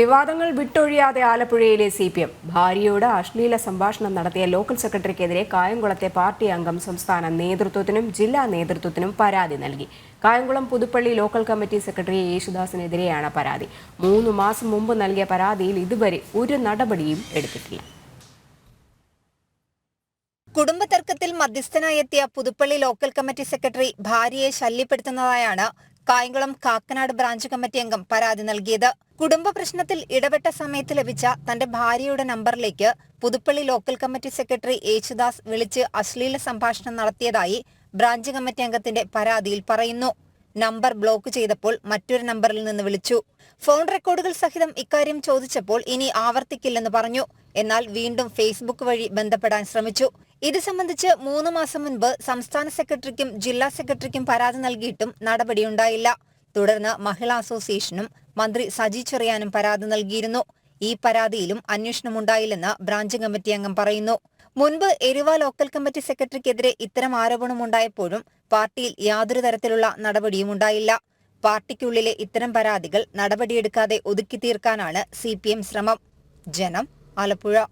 വിവാദങ്ങൾ വിട്ടൊഴിയാതെ ആലപ്പുഴയിലെ C P M. ഭാര്യയോട് അശ്ലീല സംഭാഷണം നടത്തിയ ലോക്കൽ സെക്രട്ടറിക്കെതിരെ കായംകുളത്തെ പാർട്ടി അംഗം സംസ്ഥാന നേതൃത്വത്തിനും ജില്ലാ നേതൃത്വത്തിനും പരാതി നൽകി. Kayamkulam Puthuppally local committee secretary യേശുദാസിനെതിരെയാണ് പരാതി. മൂന്ന് മാസം മുമ്പ് നൽകിയ പരാതിയിൽ ഇതുവരെ ഒരു നടപടിയും എടുത്തിട്ടില്ല. കുടുംബതർക്കത്തിൽ മധ്യസ്ഥനായി എത്തിയ പുതുപ്പള്ളി ലോക്കൽ കമ്മിറ്റി സെക്രട്ടറി ഭാര്യയെ ശല്യപ്പെടുത്തുന്നതായാണ് കായംകുളം കാക്കനാട് ബ്രാഞ്ച് കമ്മിറ്റി അംഗം പരാതി നൽകിയത്. കുടുംബ പ്രശ്നത്തിൽ ഇടപെട്ട സമയത്ത് ലഭിച്ച തന്റെ ഭാര്യയുടെ നമ്പറിലേക്ക് Puthuppally local committee secretary Yesudas വിളിച്ച് അശ്ലീല സംഭാഷണം നടത്തിയതായി ബ്രാഞ്ച് കമ്മിറ്റി അംഗത്തിന്റെ പരാതിയിൽ പറയുന്നു. നമ്പർ ബ്ലോക്ക് ചെയ്തപ്പോൾ മറ്റൊരു നമ്പറിൽ നിന്ന് വിളിച്ചു. ഫോൺ റെക്കോർഡുകൾ സഹിതം ഇക്കാര്യം ചോദിച്ചപ്പോൾ ഇനി ആവർത്തിക്കില്ലെന്ന് പറഞ്ഞു. എന്നാൽ വീണ്ടും ഫേസ്ബുക്ക് വഴി ബന്ധപ്പെടാൻ ശ്രമിച്ചു. ഇത് സംബന്ധിച്ച് മൂന്ന് മാസം മുൻപ് സംസ്ഥാന സെക്രട്ടറിക്കും ജില്ലാ സെക്രട്ടറിക്കും പരാതി നൽകിയിട്ടും നടപടിയുണ്ടായില്ല. തുടർന്ന് മഹിളാ അസോസിയേഷനും മന്ത്രി സജി ചെറിയാനും പരാതി നൽകിയിരുന്നു. ഈ പരാതിയിലും അന്വേഷണമുണ്ടായില്ലെന്ന് ബ്രാഞ്ച് കമ്മിറ്റി അംഗം പറയുന്നു. മുൻപ് എരുവ ലോക്കൽ കമ്മിറ്റി സെക്രട്ടറിക്കെതിരെ ഇത്തരം ആരോപണമുണ്ടായപ്പോഴും പാർട്ടിയിൽ യാതൊരു തരത്തിലുള്ള നടപടിയും ഉണ്ടായില്ല. പാർട്ടിക്കുള്ളിലെ ഇത്തരം പരാതികൾ നടപടിയെടുക്കാതെ ഒതുക്കി തീർക്കാനാണ് സി ശ്രമം. ജനം ആലപ്പുഴ.